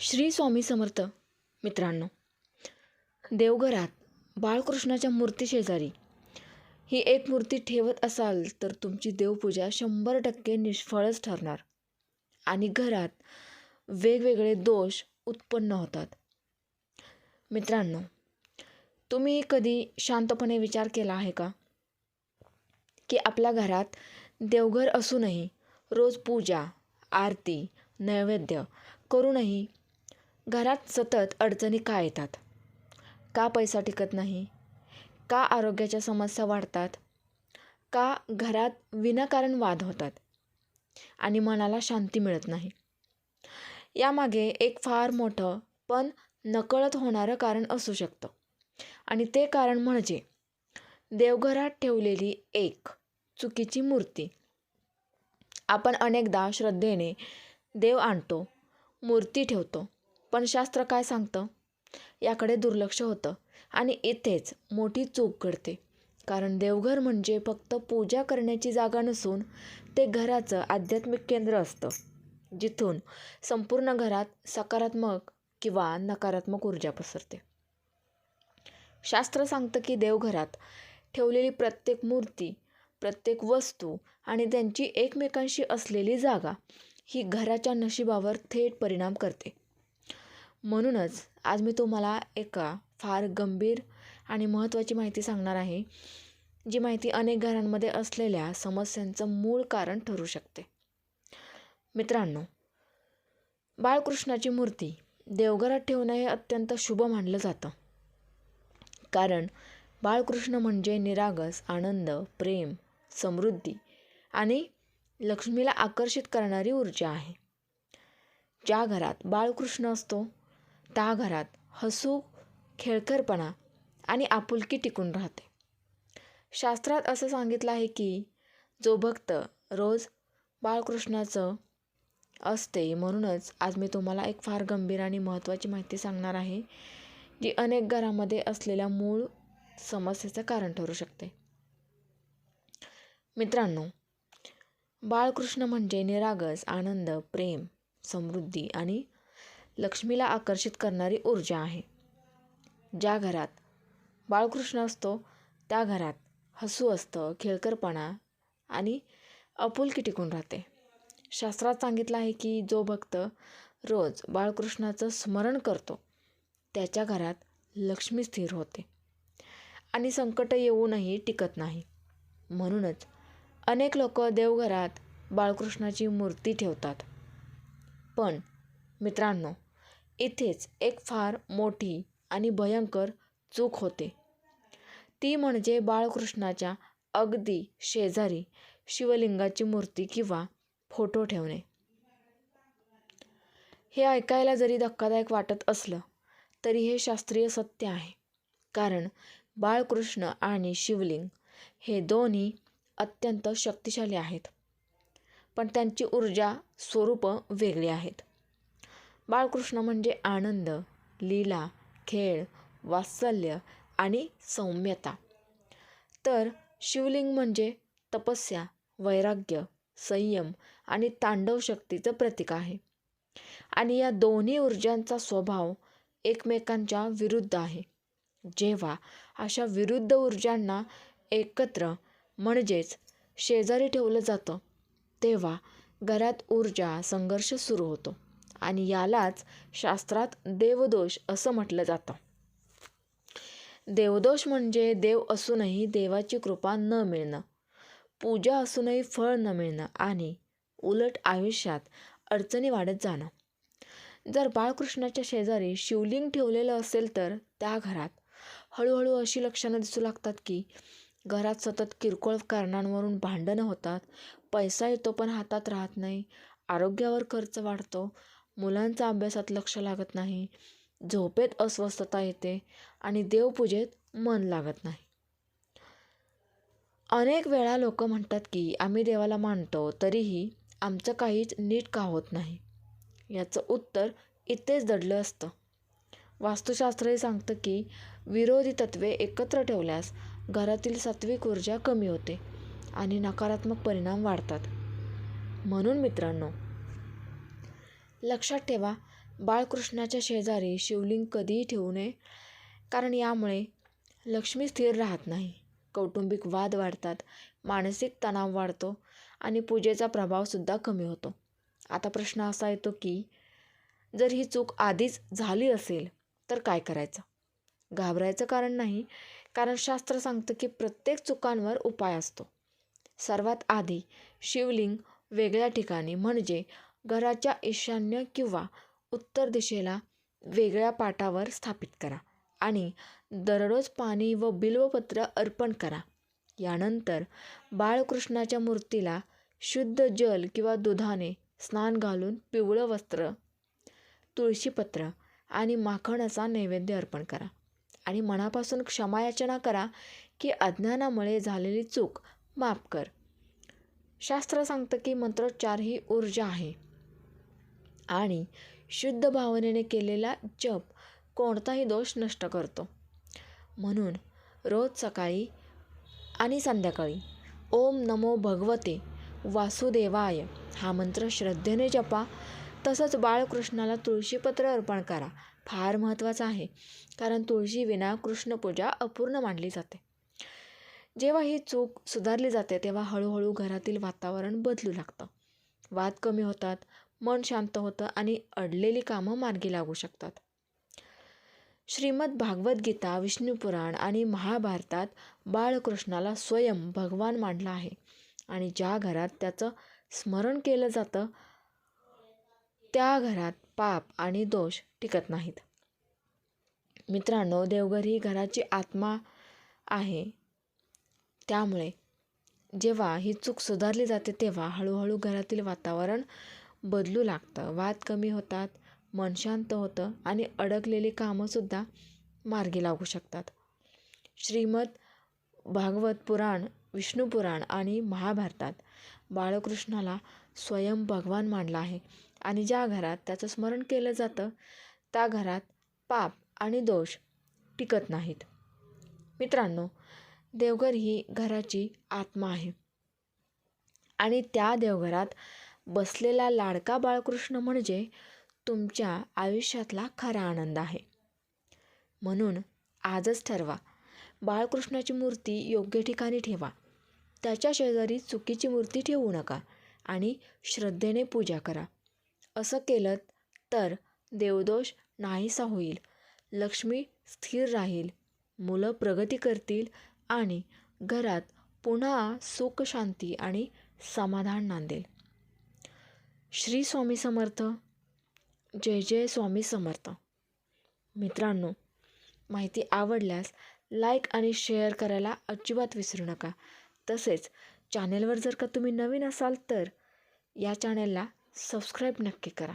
श्री स्वामी समर्थ मित्रांनो. देवघरात बाळकृष्णाच्या मूर्तीशेजारी ही एक मूर्ती ठेवत असाल तर तुमची देवपूजा शंभर टक्के निष्फळच ठरणार. आणि घरात वेगवेगळे दोष उत्पन्न होतात. मित्रांनो तुम्ही कधी शांतपणे विचार केला आहे का? की आपल्या घरात देवघर असूनही रोज पूजा आरती नैवेद्य करूनही घरात सतत अडचणी का येतात? का पैसा टिकत नाही? का आरोग्याच्या समस्या वाढतात? का घरात विनाकारण वाद होतात? आणि मनाला शांती मिळत नाही. यामागे एक फार मोठं पण नकळत होणारं कारण असू शकतं. आणि ते कारण म्हणजे देवघरात ठेवलेली एक चुकीची मूर्ती. आपण अनेकदा श्रद्धेने देव आणतो मूर्ती ठेवतो पण शास्त्र काय सांगतं? याकडे दुर्लक्ष होतं. आणि इथेच मोठी चूक घडते. कारण देवघर म्हणजे फक्त पूजा करण्याची जागा नसून ते घराचं आध्यात्मिक केंद्र असतं. जिथून संपूर्ण घरात सकारात्मक किंवा नकारात्मक ऊर्जा पसरते. शास्त्र सांगतं की देवघरात ठेवलेली प्रत्येक मूर्ती प्रत्येक वस्तू आणि त्यांची एकमेकांशी असलेली जागा ही घराच्या नशिबावर थेट परिणाम करते. म्हणूनच आज मी तुम्हाला एका फार गंभीर आणि महत्त्वाची माहिती सांगणार आहे जी माहिती अनेक घरांमध्ये असलेल्या समस्यांचं मूळ कारण ठरू शकते. मित्रांनो बाळकृष्णाची मूर्ती देवघरात ठेवणं हे अत्यंत शुभ मानलं जातं. कारण बाळकृष्ण म्हणजे निरागस आनंद प्रेम समृद्धी आणि लक्ष्मीला आकर्षित करणारी ऊर्जा आहे. ज्या घरात बाळकृष्ण असतो त्या घरात हसू खेळकरपणा आणि आपुलकी टिकून राहते. शास्त्रात असं सांगितलं आहे की जो भक्त रोज बाळकृष्णाचं असते म्हणूनच आज मी तुम्हाला एक फार गंभीर आणि महत्त्वाची माहिती सांगणार आहे जी अनेक घरामध्ये असलेल्या मूळ समस्येचं कारण ठरू शकते. मित्रांनो बाळकृष्ण म्हणजे निरागस आनंद प्रेम समृद्धी आणि लक्ष्मीला आकर्षित करणारी ऊर्जा आहे. ज्या घरात बाळकृष्ण असतो त्या घरात हसू असतं खेळकरपणा आणि आपुलकी टिकून राहते. शास्त्रात सांगितलं आहे की जो भक्त रोज बाळकृष्णाचं स्मरण करतो त्याच्या घरात लक्ष्मी स्थिर होते आणि संकट येऊनही टिकत नाही. म्हणूनच अनेक लोक देवघरात बाळकृष्णाची मूर्ती ठेवतात. पण मित्रांनो इथेच एक फार मोठी आणि भयंकर चूक होते. ती म्हणजे बाळकृष्णाच्या अगदी शेजारी शिवलिंगाची मूर्ती किंवा फोटो ठेवणे. हे ऐकायला जरी धक्कादायक वाटत असलं तरी हे शास्त्रीय सत्य आहे. कारण बाळकृष्ण आणि शिवलिंग हे दोन्ही अत्यंत शक्तिशाली आहेत. पण त्यांची ऊर्जा स्वरूपं वेगळी आहेत. बाळकृष्ण म्हणजे आनंद लीला खेळ वात्सल्य आणि सौम्यता. तर शिवलिंग म्हणजे तपस्या वैराग्य संयम आणि तांडव शक्तीचं प्रतीक आहे. आणि या दोन्ही ऊर्जांचा स्वभाव एकमेकांच्या विरुद्ध आहे. जेव्हा अशा विरुद्ध ऊर्जांना एकत्र म्हणजेच शेजारी ठेवलं जातं तेव्हा घरात ऊर्जा संघर्ष सुरू होतो. आणि यालाच शास्त्रात देवदोष असं म्हटलं जातं. देवदोष म्हणजे देव असूनही देवाची कृपा न मिळणं पूजा असूनही फळ न मिळणं आणि उलट आयुष्यात अडचणी वाढत जाणं. जर बाळकृष्णाच्या शेजारी शिवलिंग ठेवलेलं असेल तर त्या घरात हळूहळू अशी लक्षणं दिसू लागतात की घरात सतत किरकोळ कारणांवरून भांडणं होतात पैसा येतो पण हातात राहत नाही आरोग्यावर खर्च वाढतो मुलांचा अभ्यासात लक्ष लागत नाही. झोपेत अस्वस्थता येते आणि देवपूजेत मन लागत नाही. अनेक वेळा लोक म्हणतात की आम्ही देवाला मानतो तरीही आमचं काहीच नीट का होत नाही? याचं उत्तर इथेच दडलं असतं. वास्तुशास्त्रही सांगतं की विरोधी तत्वे एकत्र ठेवल्यास घरातील सात्विक ऊर्जा कमी होते आणि नकारात्मक परिणाम वाढतात. म्हणून मित्रांनो लक्षात ठेवा बाळकृष्णाच्या शेजारी शिवलिंग कधीही ठेवू नये कारण यामुळे लक्ष्मी स्थिर राहत नाही. कौटुंबिक वाद वाढतात मानसिक तणाव वाढतो आणि पूजेचा प्रभावसुद्धा कमी होतो. आता प्रश्न असा येतो की जर ही चूक आधीच झाली असेल तर काय करायचं? घाबरायचं कारण नाही कारण शास्त्र सांगतं की प्रत्येक चुकांवर उपाय असतो. सर्वात आधी शिवलिंग वेगळ्या ठिकाणी म्हणजे घराच्या ईशान्य किंवा उत्तर दिशेला वेगळ्या पाटावर स्थापित करा आणि दररोज पाणी व बिल्वपत्र अर्पण करा. यानंतर बाळकृष्णाच्या मूर्तीला शुद्ध जल किंवा दुधाने स्नान घालून पिवळं वस्त्र तुळशीपत्र आणि माखणाचा नैवेद्य अर्पण करा. आणि मनापासून क्षमायाचना करा की अज्ञानामुळे झालेली चूक माफ कर. शास्त्र सांगतं की मंत्रोच्चार ही ऊर्जा आहे. आणि शुद्ध भावनेने केलेला जप कोणताही दोष नष्ट करतो. म्हणून रोज सकाळी आणि संध्याकाळी ओम नमो भगवते वासुदेवाय हा मंत्र श्रद्धेने जपा. तसंच बाळकृष्णाला तुळशीपत्र अर्पण करा. फार महत्त्वाचं आहे कारण तुळशीविना कृष्णपूजा अपूर्ण मानली जाते. जेव्हा ही चूक सुधारली जाते तेव्हा हळूहळू घरातील वातावरण बदलू लागतं. वाद कमी होतात मन शांत होतं आणि अडलेली कामं मार्गी लागू शकतात. श्रीमद भागवद्गीता विष्णुपुराण आणि महाभारतात बाळकृष्णाला स्वयं भगवान मांडला आहे आणि ज्या घरात त्याचं स्मरण केलं जातं त्या घरात पाप आणि दोष टिकत नाहीत. मित्रांनो देवघर ही घराची आत्मा आहे. त्यामुळे जेव्हा ही चूक सुधारली जाते तेव्हा हळूहळू घरातील वातावरण बदलू लागतं. वाद कमी होतात मन शांत होतं आणि अडकलेली कामंसुद्धा मार्गी लागू शकतात. श्रीमद भागवत पुराण विष्णू पुराण आणि महाभारतात बाळकृष्णाला स्वयं भगवान मानला आहे आणि ज्या घरात त्याचं स्मरण केलं जातं त्या घरात पाप आणि दोष टिकत नाहीत. मित्रांनो देवघर ही घराची आत्मा आहे आणि त्या देवघरात बसलेला लाडका बाळकृष्ण म्हणजे तुमच्या आयुष्यातला खरा आनंद आहे. म्हणून आजच ठरवा. बाळकृष्णाची मूर्ती योग्य ठिकाणी ठेवा. त्याच्या शेजारी चुकीची मूर्ती ठेवू नका आणि श्रद्धेने पूजा करा. असं केलं तर देवदोष नाहीसा होईल. लक्ष्मी स्थिर राहील. मुलं प्रगती करतील आणि घरात पुन्हा सुख शांती आणि समाधान नांदेल. श्री स्वामी समर्थ. जय जय स्वामी समर्थ. मित्रांनो माहिती आवडल्यास लाईक आणि शेअर करायला अजिबात विसरू नका. तसेच चॅनेलवर जर का तुम्ही नवीन असाल तर या चॅनेलला सबस्क्राईब नक्की करा.